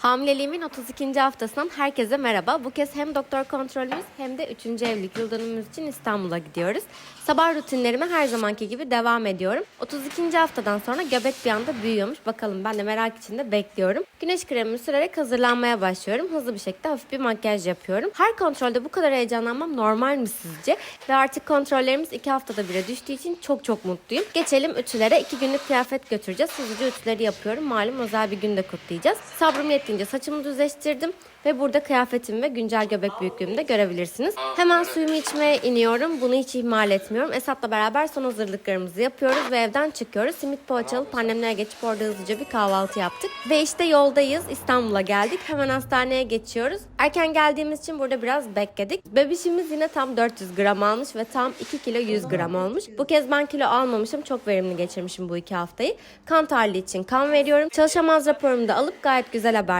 Hamileliğimin 32. haftasından herkese merhaba. Bu kez hem doktor kontrolümüz hem de 3. evlilik yıl için İstanbul'a gidiyoruz. Sabah rutinlerime her zamanki gibi devam ediyorum. 32. haftadan sonra göbek bir anda büyüyormuş. Bakalım ben de merak içinde bekliyorum. Güneş kremimi sürerek hazırlanmaya başlıyorum. Hızlı bir şekilde hafif bir makyaj yapıyorum. Her kontrolde bu kadar heyecanlanmam normal mi sizce? Ve artık kontrollerimiz 2 haftada bire düştüğü için çok çok mutluyum. Geçelim ütülere. 2 günlük kıyafet götüreceğiz. Hızlıca ütüleri yapıyorum. Malum özel bir günde kutlayacağız. Sabrım yettiğince saçımı düzleştirdim. Ve burada kıyafetimi ve güncel göbek büyüklüğümü de görebilirsiniz. Hemen suyumu içmeye iniyorum. Bunu hiç ihmal etmiyorum. Esat'la beraber son hazırlıklarımızı yapıyoruz ve evden çıkıyoruz. Simit poğaça alıp annemlere geçip orada hızlıca bir kahvaltı yaptık. Ve işte yoldayız. İstanbul'a geldik. Hemen hastaneye geçiyoruz. Erken geldiğimiz için burada biraz bekledik. Bebişimiz yine tam 400 gram almış ve tam 2 kilo 100 gram olmuş. Bu kez ben kilo almamışım. Çok verimli geçirmişim bu iki haftayı. Kan tahlili için kan veriyorum. Çalışamaz raporumu da alıp gayet güzel haber